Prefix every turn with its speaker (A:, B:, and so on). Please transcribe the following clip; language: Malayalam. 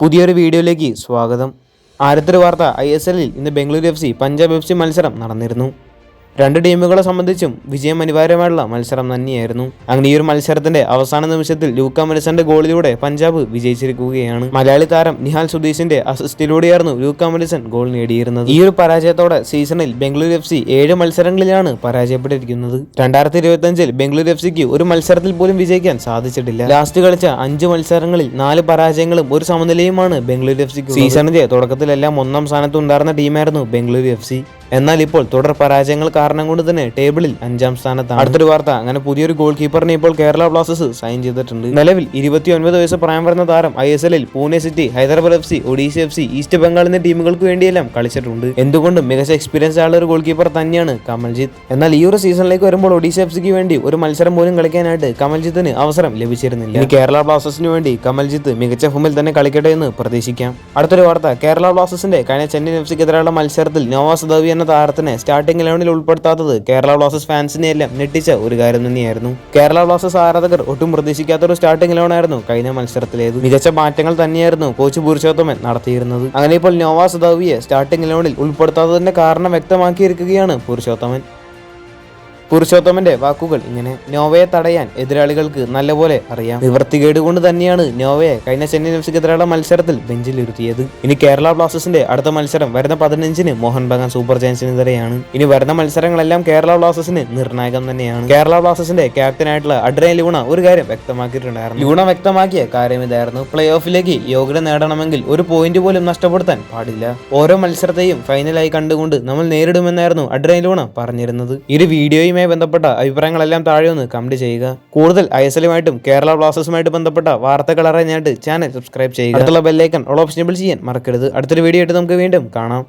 A: പുതിയൊരു വീഡിയോയിലേക്ക് സ്വാഗതം. ആരത്തൊരു വാർത്ത ഐ എസ് എല്ലിൽ ഇന്ന് Bengaluru F C Punjab F C മത്സരം നടന്നിരുന്നു. രണ്ട് ടീമുകളെ സംബന്ധിച്ചും വിജയം അനിവാര്യമായുള്ള മത്സരം തന്നെയായിരുന്നു. അങ്ങനെ ഈ ഒരു മത്സരത്തിന്റെ അവസാന നിമിഷത്തിൽ ലൂക്ക മെലിസന്റെ ഗോളിലൂടെ പഞ്ചാബ് വിജയിച്ചിരിക്കുകയാണ്. മലയാളി താരം നിഹാൽ സുധീഷിന്റെ അസിസ്റ്റിലൂടെയായിരുന്നു ലൂക്ക മെലിസൺ ഗോൾ നേടിയിരുന്നത്. ഈ ഒരു പരാജയത്തോടെ സീസണിൽ ബംഗളൂരു എഫ് സി ഏഴ് മത്സരങ്ങളിലാണ് പരാജയപ്പെട്ടിരിക്കുന്നത്. രണ്ടായിരത്തി ഇരുപത്തി അഞ്ചിൽ ബംഗളൂരു എഫ് സിക്ക് ഒരു മത്സരത്തിൽ പോലും വിജയിക്കാൻ സാധിച്ചിട്ടില്ല. ലാസ്റ്റ് കളിച്ച അഞ്ച് മത്സരങ്ങളിൽ നാല് പരാജയങ്ങളും ഒരു സമനിലയുമാണ് ബംഗളൂരു എഫ് സിക്ക് സീസണിന്റെ തുടക്കത്തിലെല്ലാം ഒന്നാം സ്ഥാനത്ത് ഉണ്ടായിരുന്ന ടീമായിരുന്നു ബംഗളൂരു എഫ് സി. എന്നാൽ ഇപ്പോൾ തുടർ പരാജയങ്ങൾ കാരണം കൊണ്ട് തന്നെ ടേബിളിൽ അഞ്ചാം സ്ഥാനത്താണ്. അടുത്തൊരു വാർത്ത അങ്ങനെ പുതിയൊരു ഗോൾ കീപ്പറിനെ ഇപ്പോൾ കേരള ബ്ലാസ്റ്റേഴ്സ് സൈൻ ചെയ്തിട്ടുണ്ട്. നിലവിൽ ഇരുപത്തി ഒൻപത് വയസ്സ് പ്രായം വരുന്ന താരം ഐ എസ് എല്ലിൽ Pune City Hyderabad F C Odisha F C East Bengal എന്നീ ടീമുകൾക്ക് വേണ്ടിയെല്ലാം കളിച്ചിട്ടുണ്ട്. എന്തുകൊണ്ടും മികച്ച എക്സ്പീരിയൻസ് ആയുള്ള ഒരു ഗോൾ കീപ്പർ തന്നെയാണ് കമൽജിത്ത്. എന്നാൽ ഈ ഒരു സീസണിലേക്ക് വരുമ്പോൾ ഒഡീഷ എഫ് സിക്ക് വേണ്ടി ഒരു മത്സരം പോലും കളിക്കാനായിട്ട് കമൽജിത്തിന് അവസരം ലഭിച്ചിരുന്നില്ല. ഇനി കേരള ബ്ലാസ്റ്റേഴ്സിന് വേണ്ടി കമൽജിത്ത് മികച്ച ഫോമിൽ തന്നെ കളിക്കട്ടെ എന്ന് പ്രതീക്ഷിക്കാം. അടുത്തൊരു വാർത്ത കേരള ബ്ലാസ്റ്റേഴ്സിന്റെ കഴിഞ്ഞ ചെന്നൈ എഫ് സിക്കെതിരായുള്ള മത്സരത്തിൽ നോവാസ് ദവി എന്ന താരത്തിനെ സ്റ്റാർട്ടിംഗ് ഇലവനിൽ ഉൾപ്പെടുത്താത്തത് കേരള ബ്ലാസ്റ്റേഴ്സ് ഫാൻസിനെ എല്ലാം ഞെട്ടിച്ച ഒരു കാര്യം തന്നെയായിരുന്നു. കേരള ബ്ലാസ്റ്റേഴ്സ് ആരാധകർ ഒട്ടും പ്രതീക്ഷിക്കാത്ത ഒരു സ്റ്റാർട്ടിംഗ് ഇലവനായിരുന്നു കഴിഞ്ഞ മത്സരത്തിലേത്. മികച്ച മാറ്റങ്ങൾ തന്നെയായിരുന്നു കോച്ച് പുരുഷോത്തമൻ നടത്തിയിരുന്നത്. അങ്ങനെ ഇപ്പോൾ നോവാസ് ദവിയെ സ്റ്റാർട്ടിംഗ് ഇലവനിൽ ഉൾപ്പെടുത്താത്തതിന്റെ കാരണം വ്യക്തമാക്കിയിരിക്കുകയാണ് പുരുഷോത്തമൻ പുരുഷോത്തമന്റെ വാക്കുകൾ ഇങ്ങനെ നോവയെ തടയാൻ എതിരാളികൾക്ക് നല്ലപോലെ അറിയാം. നിവർത്തികേട് കൊണ്ട് തന്നെയാണ് നോവയെ കഴിഞ്ഞ ചെന്നൈ എഫ് സിക്കെതിരെയുള്ള മത്സരത്തിൽ ബെഞ്ചിലിരുത്തിയത് ഇനി കേരള ബ്ലാസ്റ്റേഴ്സിന്റെ അടുത്ത മത്സരം വരുന്ന പതിനഞ്ചിന് മോഹൻ ബഗാൻ സൂപ്പർ ജയൻസിനെതിരെയാണ്. ഇനി വരുന്ന മത്സരങ്ങളെല്ലാം കേരള ബ്ലാസ്റ്റേഴ്സിന് നിർണായകം തന്നെയാണ്. കേരള ബ്ലാസ്റ്റേഴ്സിന്റെ ക്യാപ്റ്റനായിട്ടുള്ള അഡ്രൈൻ ലൂണ ഒരു കാര്യം വ്യക്തമാക്കിയിട്ടുണ്ടായിരുന്നു. ലൂണ വ്യക്തമാക്കിയ കാര്യം ഇതായിരുന്നു. പ്ലേ ഓഫിലേക്ക് യോഗ്യത നേടണമെങ്കിൽ ഒരു പോയിന്റ് പോലും നഷ്ടപ്പെടുത്താൻ പാടില്ല. ഓരോ മത്സരത്തെയും ഫൈനലായി കണ്ടുകൊണ്ട് നമ്മൾ നേരിടുമെന്നായിരുന്നു അഡ്രൈൻ ലൂണ പറഞ്ഞിരുന്നത്. ഇരു ഒരു വീഡിയോയുമായി ബന്ധപ്പെട്ട അഭിപ്രായങ്ങളെല്ലാം താഴെ ഒന്ന് കമന്റ് ചെയ്യുക. കൂടുതൽ ഐ എസ് എല്ലുമായിട്ടും കേരള ബ്ലാസ്റ്റേഴ്സുമായിട്ട് ബന്ധപ്പെട്ട വാർത്തകൾ അറിയാനായിട്ട് ചാനൽ സബ്സ്ക്രൈബ് ചെയ്യുക. അടുത്തുള്ള ബെല്ലൈക്കൺ ഓൾ ഓപ്ഷനബിൾ ചെയ്യാൻ മറക്കരുത്. അടുത്തൊരു വീഡിയോ ആയിട്ട് നമുക്ക് വീണ്ടും കാണാം.